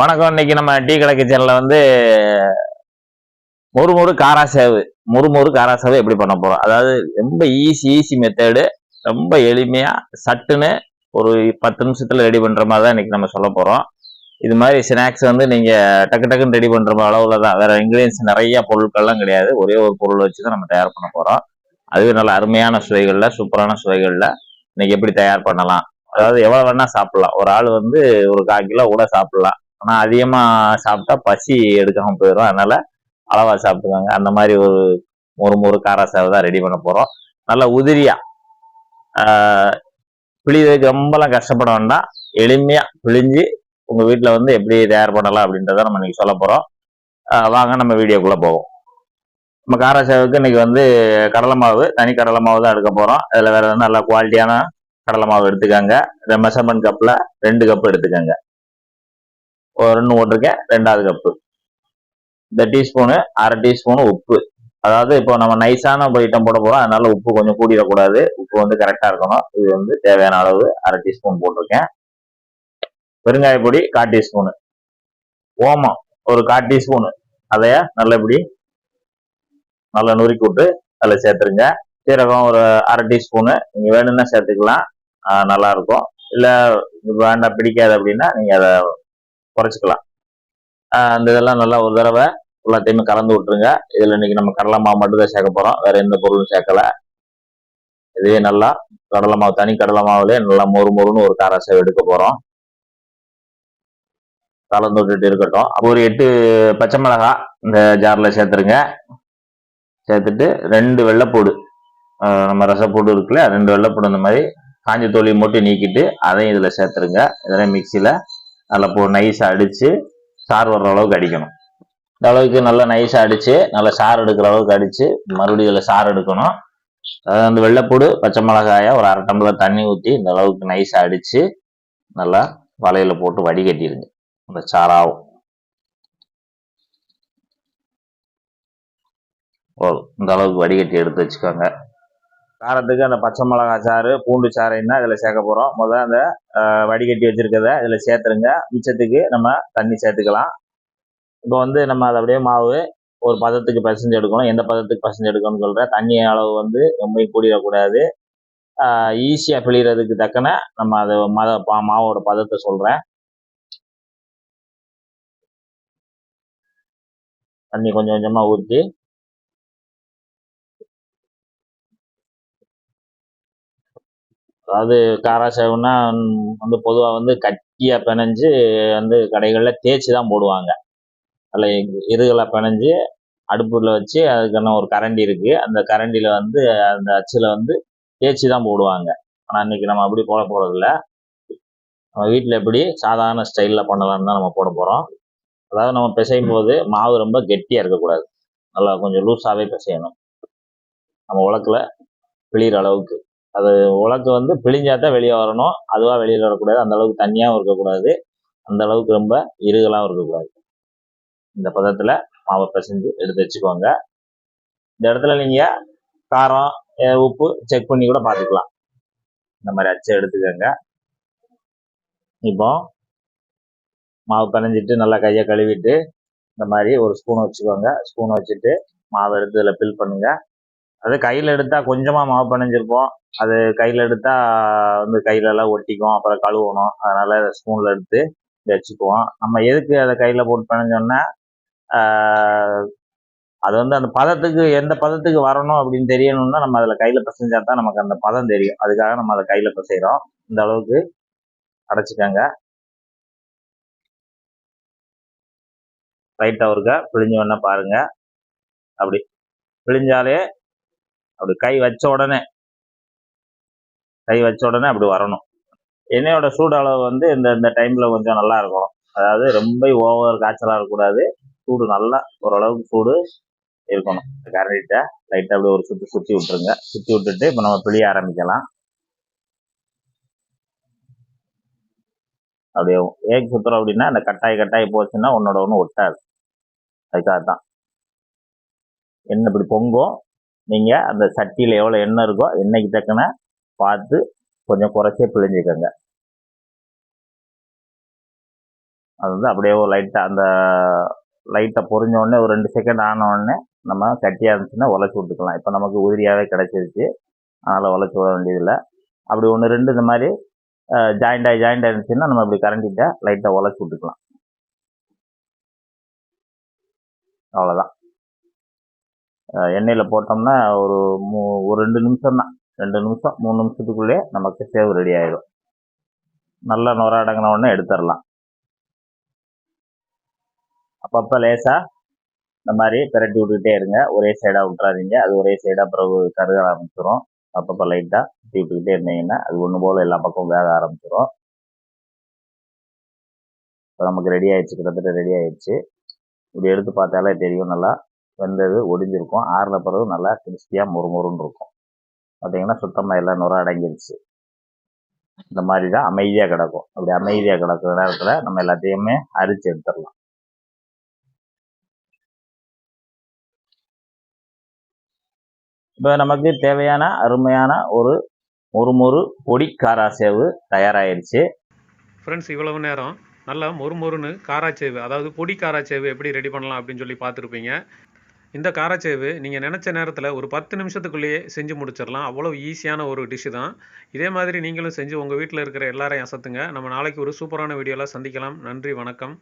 வணக்கம். இன்னைக்கு நம்ம டீ கடை கிச்சன்ல வந்து முறுமுறு காரா சேவு. முறுமுறு காரா எப்படி பண்ண போறோம்? அதாவது ரொம்ப ஈஸி ஈஸி மெத்தேடு ரொம்ப எளிமையா சட்டுன்னு ஒரு பத்து நிமிஷத்துல ரெடி பண்ற மாதிரி தான் இன்னைக்கு நம்ம சொல்ல போறோம். இது மாதிரி ஸ்நாக்ஸ் வந்து நீங்க டக்கு டக்குன்னு ரெடி பண்ற அளவுல தான். வேற இன்க்ரீடியன்ஸ் நிறைய பொருட்கள்லாம் கிடையாது. ஒரே ஒரு பொருள் வச்சு தான் நம்ம தயார் பண்ண போறோம். அதுவே நல்ல அருமையான சுவைகள்ல சூப்பரான சுவைகள்ல இன்னைக்கு எப்படி தயார் பண்ணலாம்? அதாவது எவ்வளவு வேணா சாப்பிடலாம். ஒரு ஆள் வந்து ஒரு கால் கிலோ கூட சாப்பிடலாம். ஆனா அதிகமா சாப்பிட்டா பசி எடுக்காம போயிடும் அதனால அளவா சாப்பிட்டுக்கோங்க. அந்த மாதிரி ஒரு ஒரு ஒரு கார சேவை தான் ரெடி பண்ண போறோம். நல்லா உதிரியா ஆஹ் ரொம்பலாம் கஷ்டப்பட வேண்டாம். எளிமையா பிழிஞ்சு உங்க வீட்டில் வந்து எப்படி தயார் பண்ணலாம் அப்படின்றத நம்ம இன்னைக்கு சொல்ல போறோம். வாங்க நம்ம வீடியோக்குள்ள போவோம். நம்ம காரசாவுக்கு இன்னைக்கு வந்து கடலை மாவு தனி கடலை மாவு தான் எடுக்க போறோம். இதுல வேற எதுவும் நல்ல குவாலிட்டியான கடலை மாவு எடுத்துக்கோங்க. இந்த மெஷர்மெண்ட் கப்ல ரெண்டு கப் எடுத்துக்கோங்க. ஒரு ரெண்டு போட்டிருக்கேன். ரெண்டாவது கப்பு. இந்த டீஸ்பூனு அரை டீஸ்பூனு உப்பு. அதாவது இப்போ நம்ம நைஸான ஐட்டம் போட போறோம். அதனால உப்பு கொஞ்சம் கூடிடக்கூடாது. உப்பு வந்து கரெக்டா இருக்கணும். இது வந்து தேவையான அளவு அரை டீஸ்பூன் போட்டிருக்கேன். பெருங்காய பொடி கால் டீஸ்பூனு. ஓமம் ஒரு கால் டீஸ்பூனு. அதைய நல்லபடி நல்லா நுறுக்கி விட்டு அதில் சேர்த்துருங்க. சீரகம் ஒரு அரை டீஸ்பூனு. நீங்க வேணும்னா சேர்த்துக்கலாம். நல்லாயிருக்கும் நல்லா இருக்கும். இல்ல வேண்டாம் பிடிக்காது அப்படின்னா நீங்க அதை குறைச்சிக்கலாம். அந்த இதெல்லாம் நல்லா ஒரு தடவை எல்லாத்தையுமே கலந்து விட்டுருங்க. இதில் இன்னைக்கு நம்ம கடலை மாவு மட்டும் தான் சேர்க்க போகிறோம் வேற எந்த பொருளும் சேர்க்கல. இதுவே நல்லா கடலை மாவு தனி கடலை மாவுலேயே நல்லா மொறு மொறுன்னு ஒரு கார எடுக்க போகிறோம் கலந்து விட்டுட்டு இருக்கட்டும். அப்போ ஒரு எட்டு பச்சை மிளகாய் இந்த ஜாரில் சேர்த்துருங்க. சேர்த்துட்டு ரெண்டு வெள்ளைப்பூடு. நம்ம ரசப்பூடு இருக்குல்ல ரெண்டு வெள்ளைப்பூடு இந்த மாதிரி காஞ்ச தோலி மட்டும் நீக்கிட்டு அதையும் இதில் சேர்த்துருங்க. இதெல்லாம் மிக்சியில் நல்லா போ நைஸாக அடித்து சார் வர்ற அளவுக்கு அடிக்கணும். இந்த அளவுக்கு நல்லா நைஸாக அடித்து நல்லா சாறு எடுக்கிற அளவுக்கு அடித்து மறுபடியும் இதுல சாறு எடுக்கணும். அந்த வெள்ளைப்பூடு பச்சை மிளகாயை ஒரு அரை டம்ளர் தண்ணி ஊற்றி இந்த அளவுக்கு நைஸாக அடித்து நல்லா வலையில் போட்டு வடிகட்டிடுங்க. அந்த சாராகும் போதும் இந்த அளவுக்கு வடிகட்டி எடுத்து வச்சுக்கோங்க. காரத்துக்கு அந்த பச்சை மிளகா சாறு பூண்டு சாறைன்னா இதில் சேர்க்க போகிறோம் முதல்ல அந்த வடிகட்டி வச்சுருக்கத இதில் சேர்த்துருங்க. மிச்சத்துக்கு நம்ம தண்ணி சேர்த்துக்கலாம். இப்போ வந்து நம்ம அதை அப்படியே மாவு ஒரு பதத்துக்கு பசஞ்சு எடுக்கணும். எந்த பதத்துக்கு பசஞ்சு எடுக்கணும்னு சொல்கிறேன் தண்ணி அளவு வந்து ரொம்ப கூடிடக்கூடாது. ஈஸியாக பிழிறதுக்கு தக்கன நம்ம அதை மத பா- மாவோட பதத்தை சொல்கிறேன் தண்ணி கொஞ்சம் கொஞ்சமாக ஊற்றி அதாவது காராசேவுனா வந்து பொதுவாக வந்து கட்டியாக பிணைஞ்சு வந்து கடைகளில் தேய்ச்சி தான் போடுவாங்க. அதில் இருகளை பிணைஞ்சு அடுப்பில் வச்சு அதுக்கான ஒரு கரண்டி இருக்குது அந்த கரண்டியில் வந்து அந்த அச்சில் வந்து தேய்ச்சி தான் போடுவாங்க. ஆனால் இன்றைக்கி நம்ம அப்படி போட போகிறதில்ல நம்ம வீட்டில் எப்படி சாதாரண ஸ்டைலில் பண்ணலாம்னு தான் நம்ம போட போகிறோம் அதாவது நம்ம பிசையும் போது மாவு ரொம்ப கெட்டியாக இருக்கக்கூடாது. நல்லா கொஞ்சம் லூஸாகவே பிசையணும். நம்ம உலக்கில் பிழிகிற அளவுக்கு. அது உலக்கு வந்து பிழிஞ்சாதான் வெளியே வரணும். அதுவாக வெளியில் வரக்கூடாது. அந்த அளவுக்கு தண்ணியாகவும் இருக்கக்கூடாது. அந்த அளவுக்கு ரொம்ப இருகலாகவும் இருக்கக்கூடாது. இந்த பதத்தில் மாவை பிசைஞ்சு எடுத்து வச்சுக்கோங்க. இந்த இடத்துல நீங்கள் காரம் உப்பு செக் பண்ணி கூட பார்த்துக்கலாம். இந்த மாதிரி அச்சை எடுத்துக்கோங்க. இப்போ மாவு பிணைஞ்சிட்டு நல்லா கையை கழுவிட்டு இந்த மாதிரி ஒரு ஸ்பூன் வச்சுக்கோங்க. ஸ்பூன் வச்சுட்டு மாவை எடுத்து இதில் ஃபில் பண்ணுங்கள் அது கையில் எடுத்தால் கொஞ்சமாக மாவு பிணைஞ்சிருப்போம். அது கையில் எடுத்தால் வந்து கையிலலாம் ஒட்டிக்கும். அப்புறம் கழுவணும். அதனால் ஸ்பூனில் எடுத்து வச்சுக்குவோம். நம்ம எதுக்கு அதை கையில் போட்டு பிணைஞ்சோன்னா அது வந்து அந்த பதத்துக்கு எந்த பதத்துக்கு வரணும் அப்படின்னு தெரியணும்னா நம்ம அதில் கையில் பிசைஞ்சா தான் நமக்கு அந்த பதம் தெரியும். அதுக்காக நம்ம அதை கையில் பிசைகிறோம் இந்த அளவுக்கு அடைச்சிக்கோங்க. ரைட்டாக ஒருக்க பிழிஞ்சு வேணா பாருங்க. அப்படி. பிழிஞ்சாலே அப்படி கை வச்ச உடனே கை வச்ச உடனே அப்படி வரணும். எண்ணெயோட சூடு அளவு வந்து இந்த இந்த டைமில் கொஞ்சம் நல்லா இருக்கும் அதாவது ரொம்ப ஓவர் காய்ச்சலாக இருக்கக்கூடாது. சூடு நல்லா ஓரளவுக்கு சூடு இருக்கணும். கரண்டிட்ட லைட்டாக அப்படியே ஒரு சுற்றி சுற்றி விட்டுருங்க. சுற்றி விட்டுட்டு இப்போ நம்ம பிழிய ஆரம்பிக்கலாம். அப்படியே ஏக் சுற்றுறோம் அப்படின்னா அந்த கட்டாய் கட்டாய் போச்சுன்னா உன்னோட ஒன்று ஒட்டாது. அதுக்காக தான் எண்ணெய் இப்படி பொங்கும். நீங்கள் அந்த சட்டியில் எவ்வளோ எண்ணெய் இருக்கோ எண்ணெய்க்கு தக்கன பார்த்து கொஞ்சம் குறைச்சே பிழிஞ்சிக்கோங்க. அது வந்து அப்படியே ஒரு லைட்டாக அந்த லைட்டை பொரிஞ்ச உடனே ஒரு ரெண்டு செகண்ட் ஆன உடனே நம்ம கட்டியாக இருந்துச்சுன்னா உழைச்சி விட்டுக்கலாம். இப்போ நமக்கு உதிரியாகவே கிடச்சிருச்சு. அதனால் உழைச்சி விட வேண்டியதில்லை. அப்படி ஒன்று ரெண்டு இந்த மாதிரி ஜாயிண்ட் ஆகி ஜாயிண்ட் இருந்துச்சுன்னா நம்ம இப்படி கரண்டிட்ட லைட்டாக உழைச்சி விட்டுக்கலாம். அவ்வளோதான் எண்ணெயில் போட்டோம்னா ஒரு மூ ஒரு ரெண்டு நிமிஷம் தான் ரெண்டு நிமிஷம் மூணு நிமிஷத்துக்குள்ளேயே நமக்கு சேவ் ரெடி ஆயிடும் நல்லா நுர அடங்கின உடனே எடுத்துடலாம். அப்பப்போ லேசாக இந்த மாதிரி பிரட்டி விட்டுக்கிட்டே இருங்க. ஒரே சைடாக விட்றாதீங்க அது ஒரே சைடாக பிறகு கருக ஆரம்பிச்சிடும் அப்பப்போ லைட்டாக சுற்றி விட்டுக்கிட்டே இருந்தீங்கன்னா அது ஒன்று போல் எல்லா பக்கமும் வேக ஆரம்பிச்சிடும் இப்போ நமக்கு ரெடி ஆயிடுச்சு. கிட்டத்தட்ட ரெடி ஆயிடுச்சு. இப்படி எடுத்து பார்த்தாலே தெரியும் நல்லா. வெந்தது ஒடிஞ்சிருக்கும். ஆறின பிறகு நல்லா கிறிஸ்பியாக முறுமுறுன்னு இருக்கும். பார்த்தீங்கன்னா சுத்தமாக எல்லாம் நுர அடங்கிருச்சு. இந்த மாதிரி தான் அமைதியாக கிடக்கும். அப்படி அமைதியாக கிடக்கிற நேரத்தில் நம்ம எல்லாத்தையுமே அரிச்சு எடுத்துடலாம். இப்போ நமக்கு தேவையான அருமையான ஒரு ஒரு மொறு பொடி காராசேவு தயாராகிருச்சு ஃப்ரெண்ட்ஸ் இவ்வளவு நேரம். நல்லா மொறுமொறுன்னு காராச்சேவு அதாவது பொடி காராச்சேவு எப்படி ரெடி பண்ணலாம் அப்படின்னு சொல்லி பார்த்துருப்பீங்க. இந்த காரச்சேவு நீங்கள் நினச்ச நேரத்தில் ஒரு பத்து நிமிஷத்துக்குள்ளேயே செஞ்சு முடிச்சிடலாம் அவ்வளோ ஈஸியான ஒரு டிஷ்ஷு தான். இதே மாதிரி நீங்களும் செஞ்சு உங்கள் வீட்டில் இருக்கிற எல்லாரையும் அசத்துங்க. நம்ம நாளைக்கு ஒரு சூப்பரான வீடியோவில் சந்திக்கலாம். நன்றி வணக்கம்.